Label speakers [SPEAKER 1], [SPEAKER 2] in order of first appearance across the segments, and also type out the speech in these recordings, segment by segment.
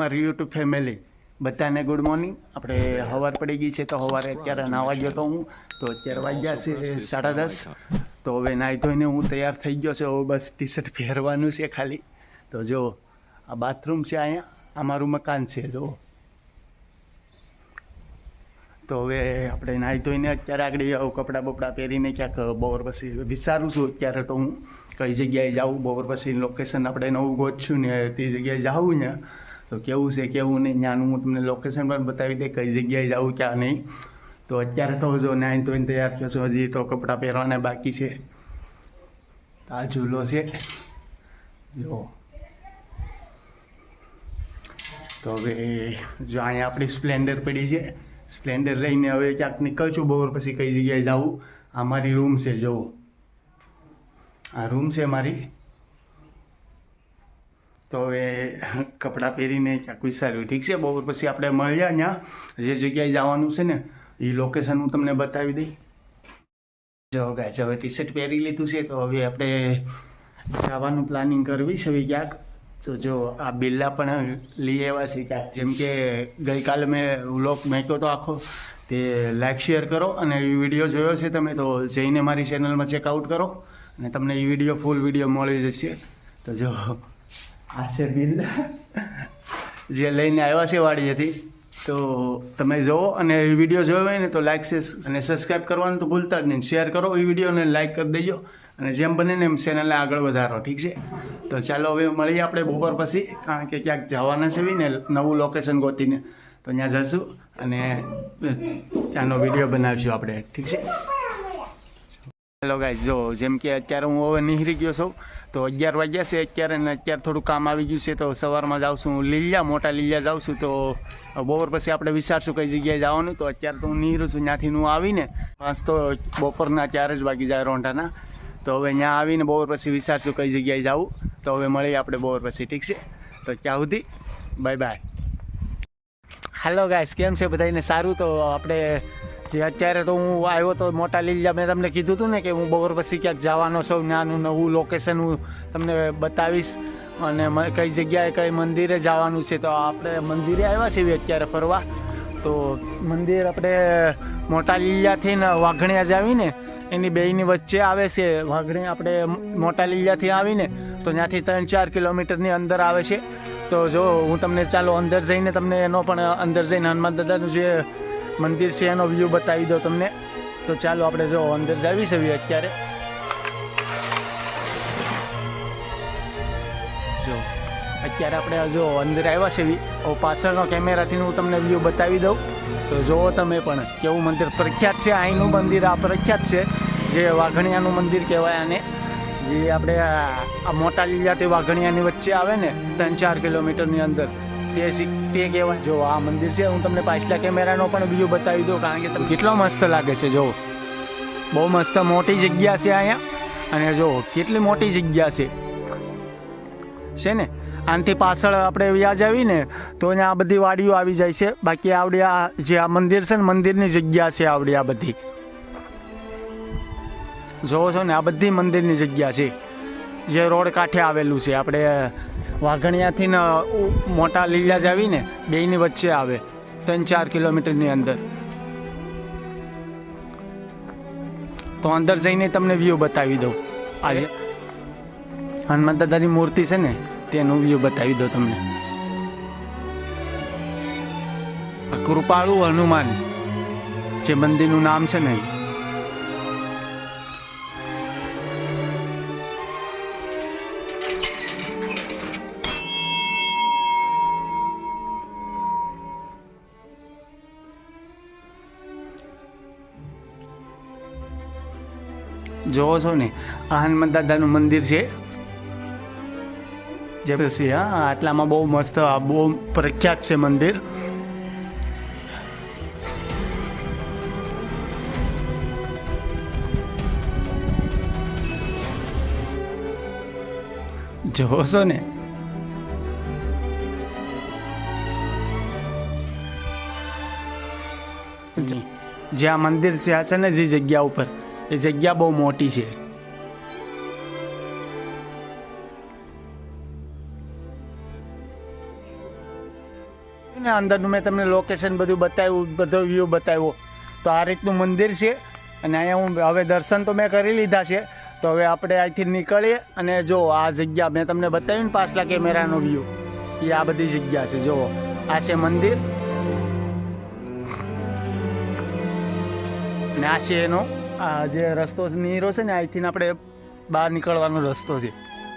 [SPEAKER 1] મારી YouTube family બધાને good morning આપણે સવાર પડી ગઈ છે તો સવારે અત્યારે નાવા ગયો તો હું તો અત્યારે વાગ્યા છે સાડા દસ. તો હવે નાહી ધોઈને હું તૈયાર થઈ ગયો છે. હવે બસ ટી શર્ટ પહેરવાનું છે ખાલી. તો જો આ બાથરૂમ છે અહીંયા. અમારું મકાન છે જો. તો હવે આપણે નાહી ધોઈને અત્યારે આગળ આવું કપડાં બપડા પહેરીને ક્યાંક બોર પછી વિચારું છું અત્યારે તો હું કઈ જગ્યાએ જાઉં. બોર પછી લોકેશન આપણે નવું ગોતશું ને તે જગ્યાએ જાઉં ને તો કેવું છે, કેવું નહીં ત્યાંનું હું તમને લોકેશન પણ બતાવી દે, કઈ જગ્યાએ જાઉં, ક્યાં નહીં. તો અત્યારે તો જો નાઇન ધોઈને તૈયાર થયો છો, હજી તો કપડાં પહેરવાના બાકી છે. આ ઝૂલો છે. જો. તો હવે જો અહીંયા આપણી સ્પ્લેન્ડર પડી છે. સ્પ્લેન્ડર લઈને હવે ક્યાંક નીકળશું બપોર પછી કઈ જગ્યાએ જાઉં. આ મારી રૂમ છે જવું આ રૂમ છે મારી. તો હવે કપડાં પહેરીને ક્યાંક વિચાર્યું ઠીક છે? બપોર પછી આપણે મળ્યા ત્યાં. જે જગ્યાએ જવાનું છે ને એ લોકેશન હું તમને બતાવી દઈ. જો ગાય હવે ટી શર્ટ પહેરી લીધું છે, તો હવે આપણે જવાનું પ્લાનિંગ કરવી છે હવે ક્યાંક. તો જો, આ બિલ્લા પણ લઈ આવ્યા છે ક્યાંક. જેમ કે ગઈકાલે મેં વ્લોગ મેક્યો તો આખો. તે લાઈક શેર કરો અને એ વીડિયો જોયો છે તમે, તો જઈને મારી ચેનલમાં ચેકઆઉટ કરો. અને તમને એ વીડિયો ફૂલ વીડિયો મળી જશે. તો જો આ છે બિલ. જે લઈને આવ્યા છે વાડીએથી. તો તમે જુઓ અને એ વીડિયો જોયો હોય ને તો લાઈક અને સબસ્ક્રાઈબ કરવાનું તો ભૂલતા જ નહીં. શેર કરો એ વિડીયોને લાઈક કરી દેજો. અને જેમ બને ને એમ ચેનલને આગળ વધારો, ઠીક છે? તો ચાલો હવે મળીએ આપણે બપોર પછી, કારણ કે ક્યાંક જવાના છે ને નવું લોકેશન ગોતીને. તો ત્યાં જશું અને ત્યાંનો વીડિયો બનાવીશું આપણે, ઠીક છે? હેલો ગાઈઝ જો જેમ કે અત્યારે હું હવે નીહરી ગયો છું, તો અગિયાર વાગ્યા છે અત્યારે ને અત્યારે થોડું કામ આવી ગયું છે, તો સવારમાં જાઉં છું. લીલિયા, મોટા લીલિયા જાઉં છું, તો બપોર પછી આપણે વિચારશું કઈ જગ્યાએ જવાનું. તો અત્યારે તો હું નીહરું છું, ત્યાંથી હું આવીને પાંચ તો બપોરના ચાર જ વાગી જાય રોંઢાના. તો હવે ત્યાં આવીને બપોર પછી વિચારશું કઈ જગ્યાએ જવું. તો હવે મળીએ આપણે બપોર પછી, ઠીક છે? તો ત્યાં સુધી બાય બાય હેલો ગાઈઝ કેમ છે બધાને સારું તો આપણે જે અત્યારે તો હું આવ્યો તો મોટા લીલિયા મેં તમને કીધું હતું ને કે હું બપોર પછી ક્યાંક જવાનો છું, નાનું નવું લોકેશન હું તમને બતાવીશ. અને કઈ જગ્યાએ કઈ મંદિરે જવાનું છે તો આપણે મંદિરે આવ્યા છીએ અત્યારે ફરવા. તો મંદિર આપણે મોટા લીલિયાથી ને વાઘણિયા જ આવીને એની બેયની વચ્ચે આવે છે. વાઘણી આપણે મોટા લીલિયાથી આવીને તો ત્યાંથી ત્રણ ચાર કિલોમીટરની અંદર આવે છે. તો જો હું તમને ચાલો અંદર જઈને તમને એનો પણ અંદર જઈને હનુમાન દાદાનું જે મંદિર છે, એનો વ્યૂ બતાવી દો તમને. તો ચાલો આપણે જો અંદર જાવી છે અત્યારે. જો, અત્યારે આપણે જો અંદર આવ્યા છે પાછળનો કેમેરાથી હું તમને વ્યૂ બતાવી દઉં. તો જુઓ તમે પણ કેવું મંદિર પ્રખ્યાત છે, અહીંનું મંદિર આ પ્રખ્યાત છે, જે વાઘણિયાનું મંદિર કહેવાય આને. જે આપણે આ મોટા લીલાથી વાઘણિયાની વચ્ચે આવે ને, ત્રણ ચાર કિલોમીટરની અંદર. સી- તે કહેવાય. જો આ મંદિર છે, હું તમને પાછલા કેમેરાનો પણ બીજું બતાવી દઉં, કારણ કે તમને કેટલો મસ્ત લાગે છે, જો. બહુ મસ્ત મોટી જગ્યા છે અહીંયા. અને જો, કેટલી મોટી જગ્યા છે. છે ને? આનાથી પાછળ આપણે વ્યાજ આવીને, તો અહીંયા આ બધી વાડીઓ આવી જાય છે. બાકી આવડી આ જે આ મંદિર છે ને, મંદિરની જગ્યા છે આવડી આ બધી. જોવો છો ને, આ બધી મંદિરની જગ્યા છે. જે રોડ કાંઠે આવેલું છે. આપણે વાઘણિયાથી મોટા લીલા જ આવીને બેની વચ્ચે આવે, ત્રણ ચાર કિલોમીટરની અંદર. તો અંદર જઈને તમને વ્યૂ બતાવી દઉં. આજે હનુમાન દાદાની મૂર્તિ છે ને, તેનું વ્યૂ બતાવી દો તમને. કૃપાળુ હનુમાન, જે મંદિરનું નામ છે ને જોવો છો ને, આ હનુમાન દાદાનું મંદિર છે. જે હા, આટલામાં બહુ મસ્ત બહુ પ્રખ્યાત છે મંદિર. જોવો છો ને? જે આ મંદિર છે, આ છે ને, જે જગ્યા ઉપર. એ જગ્યા બહુ મોટી છે. ને અંદરનું મેં તમને લોકેશન બધું બતાવ્યું, બધો વ્યૂ બતાવ્યો. તો આ રીતનું મંદિર છે અને અહીંયા હું હવે દર્શન તો મેં કરી લીધા છે. તો હવે આપણે અહીંથી નીકળીએ અને જો આ જગ્યા મેં તમને બતાવ્યું ને પાછલા કેમેરાનો વ્યૂ એ આ બધી જગ્યા છે, જુઓ. આ છે મંદિર. અને આ છે એનો આ જે રસ્તો નીરો છે ને, અહીંથી આપણે બહાર નીકળવાનો રસ્તો છે.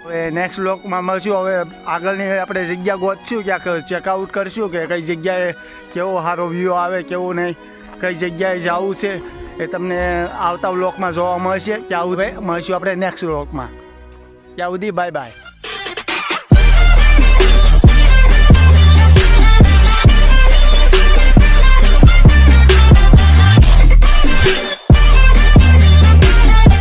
[SPEAKER 1] હવે નેક્સ્ટ બ્લોકમાં મળશું. હવે આગળની આપણે જગ્યા ગોતશું, ક્યાંક ચેકઆઉટ કરશું કે કઈ જગ્યાએ કેવો સારો વ્યૂ આવે, કેવું નહીં, કઈ જગ્યાએ જવું છે એ તમને આવતા બ્લોકમાં જોવા મળશે. ત્યાં મળશું આપણે નેક્સ્ટ બ્લોકમાં ત્યાં સુધી બાય બાય